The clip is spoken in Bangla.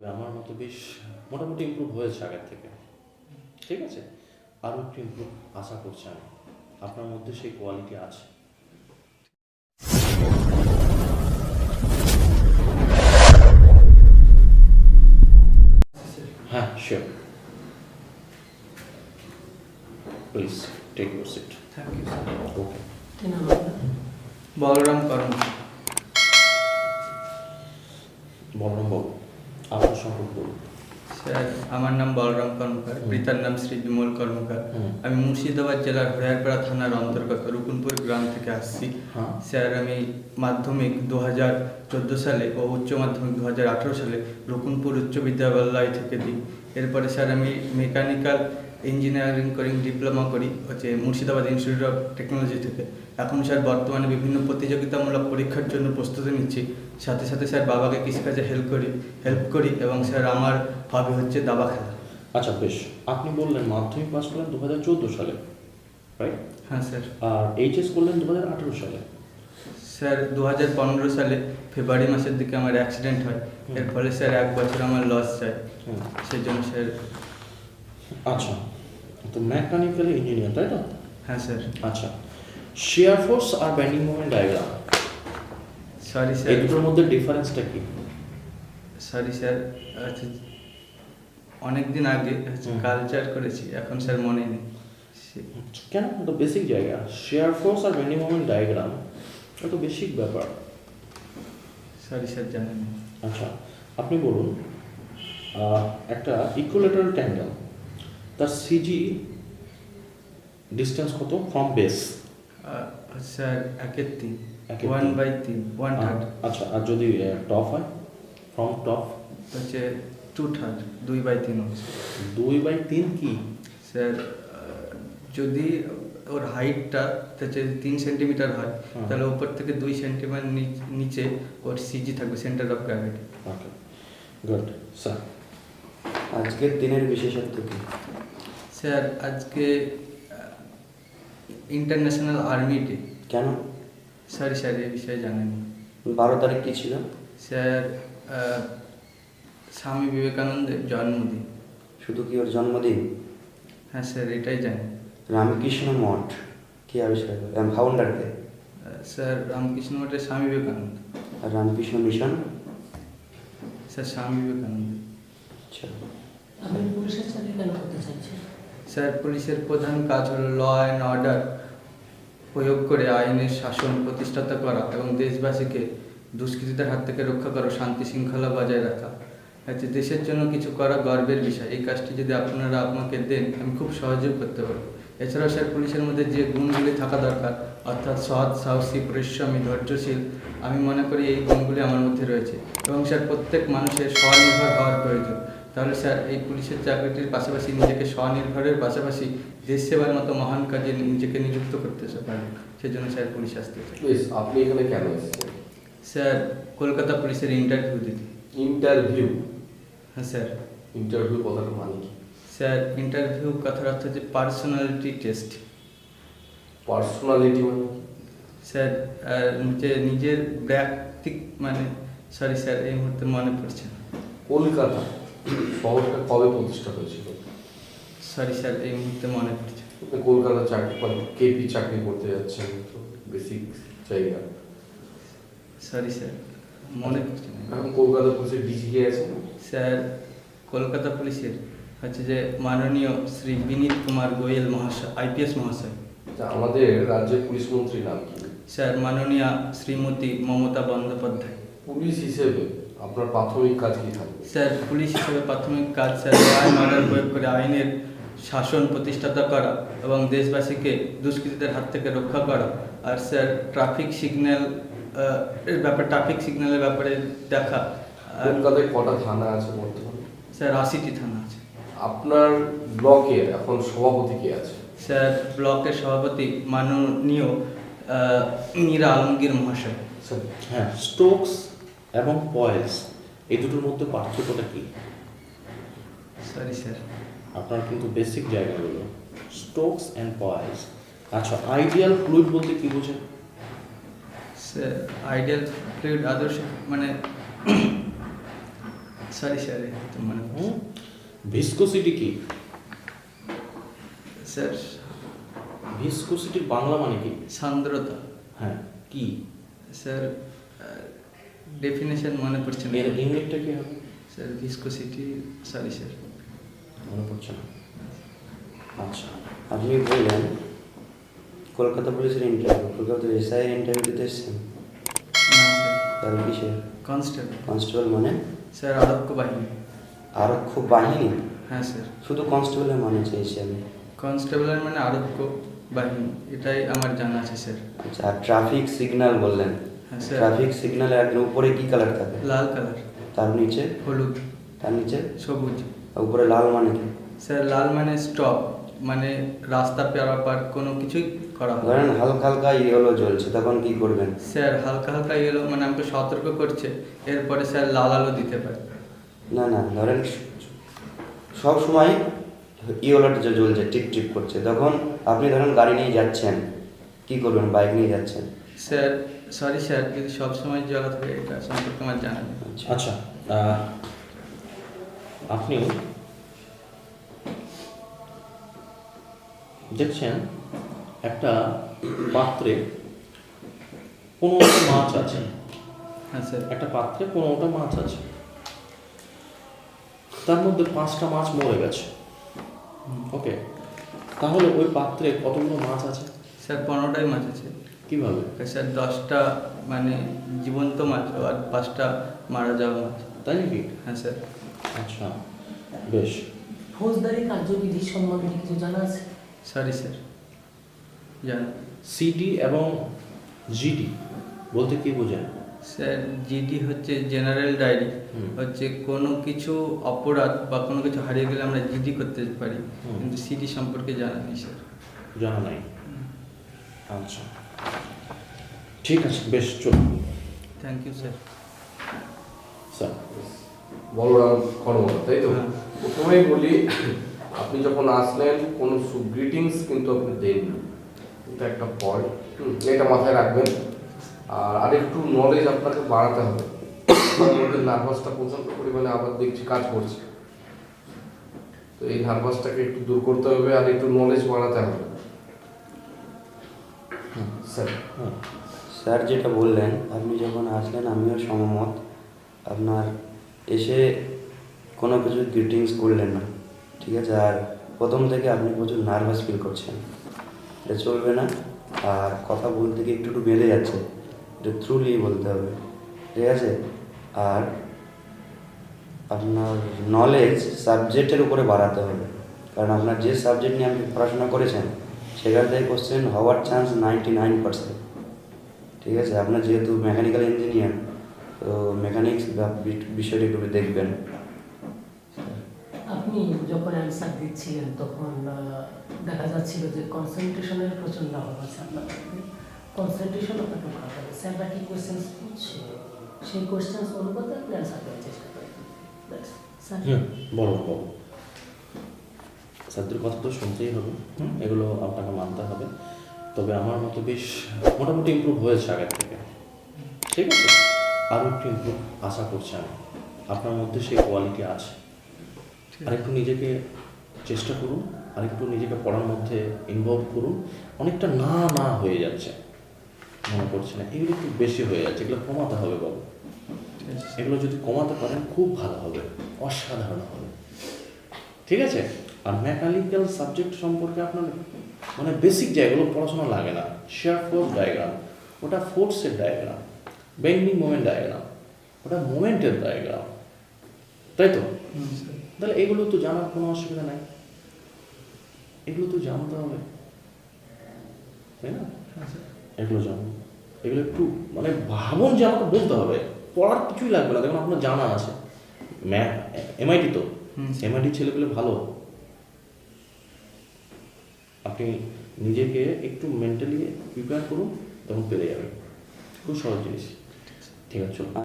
তবে আমার মতো বেশ মোটামুটি ইম্প্রুভ হয়েছে আগের থেকে। ঠিক আছে? আরও একটু ইম্প্রুভ আশা করছি আমি। আপনার মধ্যে সেই কোয়ালিটি আছে। হ্যাঁ sure please take your seat thank you okay Balaram কর্ম বলরাম বাবু। সম্পর্কে। বলুন স্যার আমার নাম বলরাম কর্মকার পিতার নাম শ্রী বিমল কর্মকার। আমি মুর্শিদাবাদ জেলার হরিয়ারপাড়া থানার অন্তর্গত রুকুনপুর গ্রাম থেকে আসছি। হ্যাঁ। স্যার আমি মাধ্যমিক দু হাজার চোদ্দ সালে ও উচ্চ মাধ্যমিক দু হাজার আঠেরো সালে রুকুনপুর উচ্চ বিদ্যালয় থেকে দিই। এরপরে স্যার আমি মেকানিক্যাল ইঞ্জিনিয়ারিং করি ডিপ্লোমা করি হচ্ছে মুর্শিদাবাদ ইনস্টিটিউট অফ টেকনোলজি থেকে। এখন স্যার বর্তমানে বিভিন্ন প্রতিযোগিতামূলক পরীক্ষার জন্য প্রস্তুতি নিচ্ছি। সাথে সাথে স্যার বাবাকে কৃষিকাজে হেল্প করি হেল্প করি এবং স্যার আমার হবি হচ্ছে দাবা খেলা। আচ্ছা বেশ। আপনি বললেন মাধ্যমিক পাস করলেন দু হাজার চোদ্দ সালে রাইট হ্যাঁ স্যার। আর এইচএস করলেন দু হাজার আঠেরো সালে। স্যার দু হাজার পনেরো সালে ফেব্রুয়ারি মাসের দিকে আমার অ্যাক্সিডেন্ট হয়। এর ফলে স্যার এক বছর আমার লস যায়। সেই জন্য স্যার আচ্ছা। তো মেকানিক্যাল ইঞ্জিনিয়ার তাই তো? হ্যাঁ স্যার। আচ্ছা। শেয়ার ফোর্স আর ব্যান্ডিং মোমেন্ট ডায়াগ্রাম সরি এই স্যার দুটোর মধ্যে ডিফারেন্সটা কি? সরি স্যার আচ্ছা অনেক দিন আগে। কালচার করেছি এখন স্যার মনে নেই। কেন? তো বেসিক জায়গা। শেয়ার ফোর্স আর ব্যান্ডিং মোমেন্ট ডায়াগ্রাম এটা তো বেসিক ব্যাপার। সরি স্যার জানেন। আচ্ছা আপনি বলুন একটা ইকুলেটারাল ট্যাঙ্গেল তার সিজি ডিস্টেন্স কত? ফ্রম বেস স্যার একের তিন। একের ওয়ান তিন। বাই তিন ওয়ান থার্ড আচ্ছা আর যদি টপ হয়? ফ্রম টপ হচ্ছে টু থার্ড দুই বাই তিন হচ্ছে। দুই বাই তিন কি? স্যার আহ, যদি ওর হাইটটা হচ্ছে তিন সেন্টিমিটার হয় হুম। তাহলে উপর থেকে দুই সেন্টিমিটার নিচে ওর সিজি থাকবে centre of gravity okay good sir আজকের দিনের বিশেষত্ব কি? স্যার আজকে ইন্টারন্যাশনাল আর্মি ডে কেন? স্যার স্যার এই বিষয়ে জানেন বারো তারিখ কি ছিল? স্যার স্বামী বিবেকানন্দের জন্মদিন। শুধু কি ওর জন্মদিন? হ্যাঁ স্যার এটাই জানি। রামকৃষ্ণ মঠ। কে আবিষ্কার করে আহ, স্যার রামকৃষ্ণ মঠের স্বামী বিবেকানন্দ। আর রামকৃষ্ণ মিশন? স্যার স্বামী বিবেকানন্দ। আচ্ছা। আপনি পুলিশের চাকরি কেন করতে চাইছেন? স্যার, পুলিশের প্রধান কাজ হলো ল অ্যান্ড অর্ডার প্রয়োগ করে আইনের শাসন প্রতিষ্ঠাতা করা এবং দেশবাসীকে দুষ্কৃতীদের হাত থেকে রক্ষা করা, শান্তি শৃঙ্খলা বজায় রাখা। হচ্ছে দেশের জন্য কিছু করা গর্বের বিষয়। এই কাজটি যদি আপনারা আমাকে দেন, আমি খুব সহজেই করতে পারব। এছাড়াও স্যার, পুলিশের মধ্যে যে গুণগুলি থাকা দরকার, অর্থাৎ সৎ, সাহসী, পরিশ্রমী, ধৈর্যশীল, আমি মনে করি এই গুণগুলি আমার মধ্যে রয়েছে। এবং স্যার, প্রত্যেক মানুষের স্বনির্ভর হওয়ার প্রয়োজন। তাহলে স্যার এই পুলিশের চাকরিটির পাশাপাশি নিজেকে স্বনির্ভরের পাশাপাশি দেশ সেবার মতো মহান কাজে নিজেকে নিযুক্ত করতে পারে সেজন্য স্যার পুলিশ আসতে আপনি এখানে কেন এসেছেন? স্যার কলকাতা পুলিশের ইন্টারভিউ দিতে। ইন্টারভিউ? হ্যাঁ স্যার। ইন্টারভিউ কথাটা মানে কি? স্যার ইন্টারভিউ কথার অর্থ হচ্ছে পার্সোনালিটি টেস্ট। পার্সোনালিটি মানে স্যার যে নিজের ব্যক্তিক মানে সরি স্যার এই মুহূর্তে মনে পড়ছে না। কলকাতা? শহরটা কবে প্রতিষ্ঠা হয়েছিল? সরি স্যার এই মুহূর্তে মনে পড়ছে। কলকাতা চাকরি কেপি চাকরি করতে যাচ্ছেন তো বেসিক জায়গা। সরি স্যার মনে পড়ছে না। এখন কলকাতা পুলিশের ডিজি কে আছে স্যার কলকাতা পুলিশের হচ্ছে যে মাননীয় শ্রী বিনীত কুমার গোয়েল মহাশয় আইপিএস মহাশয়। আমাদের রাজ্যের পুলিশ মন্ত্রীর নাম কি? স্যার মাননীয়া শ্রীমতী মমতা বন্দ্যোপাধ্যায়। পুলিশ হিসেবে? আপনার প্রাথমিক কাজ কি থাকবে? স্যার পুলিশ হিসেবে প্রাথমিক কাজ স্যার আইন অর্ডার প্রয়োগ করে আইনের শাসন প্রতিষ্ঠাতা করা এবং দেশবাসীকে দুষ্কৃতীদের হাত থেকে রক্ষা করা। আর স্যার ট্রাফিক সিগন্যাল এর ব্যাপারে ট্রাফিক সিগন্যালের ব্যাপারে দেখা। কলকাতায় কটা থানা আছে বর্তমানে? স্যার আশিটি থানা আছে। আপনার ব্লকের এখন সভাপতি কে আছে? স্যার ব্লকের সভাপতি মাননীয় মীরা আলমগীর মহাশয়। স্যার হ্যাঁ স্টোকস এবং পয়েলস এই দুটোর মধ্যে পার্থক্যটা কি? সরি স্যার আপনার কিন্তু বেসিক জায়গাগুলো স্টোকস অ্যান্ড পয়েলস আচ্ছা আইডিয়াল ফ্লুইড বলতে কি বোঝেন? স্যার আইডিয়াল ফ্লুইড আদর্শ মানে সরি স্যার তো মানে ভিসকোসিটি কি? স্যার ভিসকোসিটির বাংলা মানে কি? সান্দ্রতা। হ্যাঁ কি? স্যার ডেফিনেশন মনে পড়ছে না। এর ইংলিশটা কি হবে? স্যার ভিসকোসিটি সরি স্যার মনে পড়ছে না। আচ্ছা আপনি বললেন কলকাতা পুলিশের ইন্টারভিউ কলকাতা এসআই ইন্টারভিউ দিতে এসছেন? তাহলে কিসের? কনস্টেবল কনস্টেবল মানে? স্যার আরক্ষ বাহিনী। আরক্ষ বাহিনী? হ্যাঁ স্যার শুধু কনস্টেবলের মানে চেয়েছি আমি কনস্টেবলের মানে আরক্ষ বাহিনী এটাই আমার জানা আছে স্যার আচ্ছা আর ট্রাফিক সিগন্যাল বললেন। ট্রাফিক সিগন্যালে একদম উপরে কি কালার থাকে? লাল কালার তার নিচে? হলুদ। তার নিচে? সবুজ। আর উপরে লাল মানে কি? স্যার লাল মানে স্টপ মানে রাস্তা পারাপার কোনো কিছুই করা হবে। ধরেন হালকা হালকা ইয়েলো জ্বলছে তখন কি করবেন? স্যার হালকা হালকা ইয়েলো মানে আমাকে সতর্ক করছে এরপরে স্যার লাল আলো দিতে পারে। না না ধরেন সব সময় ইয়েলোটা যে জ্বলছে টিপ টিপ করছে। তখন আপনি ধরেন গাড়ি নিয়ে যাচ্ছেন কি করবেন? বাইক নিয়ে যাচ্ছেন? স্যার সরি স্যার যদি সবসময় জ্বলা থাকে এটা সম্পর্কে আমার জানা নেই। আচ্ছা আচ্ছা আপনি দেখছেন একটা পাত্রে পনেরোটা মাছ আছে। হ্যাঁ স্যার একটা পাত্রে পনেরোটা মাছ আছে। তার মধ্যে পাঁচটা মাছ মরে গেছে। ওকে তাহলে ওই পাত্রে কতগুলো মাছ আছে? স্যার পনেরোটাই মাছ আছে। কীভাবে? স্যার দশটা মানে জীবন্ত মাছ আর পাঁচটা মারা যাওয়া মাছ তাই নাকি? হ্যাঁ স্যার। আচ্ছা বেশ। ফৌজদারি কার্যবিধি সম্বন্ধে কিছু জানা আছে? Sorry sir. জানো। সিডি এবং জিডি বলতে কি বোঝায়? স্যার জিডি হচ্ছে জেনারেল ডায়েরি। হচ্ছে কোনো কিছু অপরাধ বা কোনো কিছু হারিয়ে গেলে আমরা জিডি করতে পারি। কিন্তু সিডি সম্পর্কে জানা নেই স্যার। জানা নাই। আচ্ছা। ঠিক আছে বেশ চলুন। Thank you sir sir. Balaram কর্মকর্তা তাই তো? হ্যাঁ। প্রথমেই বলি আপনি যখন আসলেন কোনো গ্রিটিংস কিন্তু আপনি দেননি। এটা একটা পয়েন্ট এটা মাথায় রাখবেন। আর আরেকটু নলেজ আপনাকে বাড়াতে হবে। মধ্যে নার্ভাসটা প্রচণ্ড পরিমাণে আবার দেখছি কাজ করছে। তো এই নার্ভাসটাকে একটু দূর করতে হবে আর একটু নলেজ বাড়াতে হবে। স্যার হুম স্যার যেটা বললেন, আপনি যখন আসলেন, আমিও সমমত আপনার এসে কোনো কিছু গ্রিটিংস করলেন না, ঠিক আছে? আর প্রথম থেকে আপনি প্রচুর নার্ভাস ফিল করছেন। এটা চলবে না। আর কথা বলতে গিয়ে একটু একটু বেঁধে যাচ্ছে। এটা থ্রুলি বলতে হবে, ঠিক আছে? আর আপনার নলেজ সাবজেক্টের উপরে বাড়াতে হবে। কারণ আপনার যে সাবজেক্ট নিয়ে আপনি পড়াশোনা করেছেন, সেখান থেকে কোশ্চেন হওয়ার চান্স নাইনটি নাইন পার্সেন্ট ঠিক আছে? আপনার যেহেতু মেকানিক্যাল ইঞ্জিনিয়ার তো মেকানিক্স বিষয়টা একটু দেখবেন। আপনি যখন অ্যান্সার দিচ্ছিলেন তখন দেখা যাচ্ছিল যে কনসেন্ট্রেশনের প্রচণ্ড অভাব আছে আপনার মধ্যে কনসেন্ট্রেশন আপনাকে বাড়াতে হবে। স্যাররা কি কোয়েশ্চেন্স করছে? সেই কোয়েশ্চেন্স অনুপাতে আপনি অ্যান্সার দেওয়ার চেষ্টা করেন স্যার হুম বলো বলো। স্যারদের কথা তো শুনতেই হবে। হুম, এগুলো আপনাকে মানতে হবে। তবে আমার মতো বেশ মোটামুটি ইমপ্রুভ হয়েছে আগের থেকে। ঠিক আছে? আরও একটু ইমপ্রুভ আশা করছি আমি। আপনার মধ্যে সেই কোয়ালিটি আছে। আরেকটু নিজেকে চেষ্টা করুন আরেকটু নিজেকে পড়ার মধ্যে ইনভলভ করুন। অনেকটা না না হয়ে যাচ্ছে। মনে করছে না। এগুলো একটু বেশি হয়ে যাচ্ছে। এগুলো কমাতে হবে বাবু। ঠিক আছে। এগুলো যদি কমাতে পারেন খুব ভালো হবে। অসাধারণ হবে। ঠিক আছে? আর মেকানিক্যাল সাবজেক্ট সম্পর্কে আপনার মানে বেসিক জায়গাগুলো পড়াশোনা লাগে না। শেয়ার ফোর্স ডায়াগ্রাম ওটা ফোর্সের ডায়াগ্রাম বেন্ডিং মোমেন্ট ডায়াগ্রাম ওটা মোমেন্টের ডায়াগ্রাম তাই তো? তাহলে এগুলো তো জানার কোনো অসুবিধা নাই। এগুলো তো জানতে হবে। তাই না? এগুলো জানুন এগুলো একটু মানে ভাবুন যে আমাকে বলতে হবে। পড়ার কিছুই লাগবে না। দেখুন আপনার জানা আছে। ম্যাথ এমআইটি তো। এমআইটি ছেলেগুলো ভালো। আপনি নিজেকে একটু মেন্টালি প্রিপেয়ার করুন তখন পেরে যাবেন। খুব সহজ জিনিস। ঠিক আছে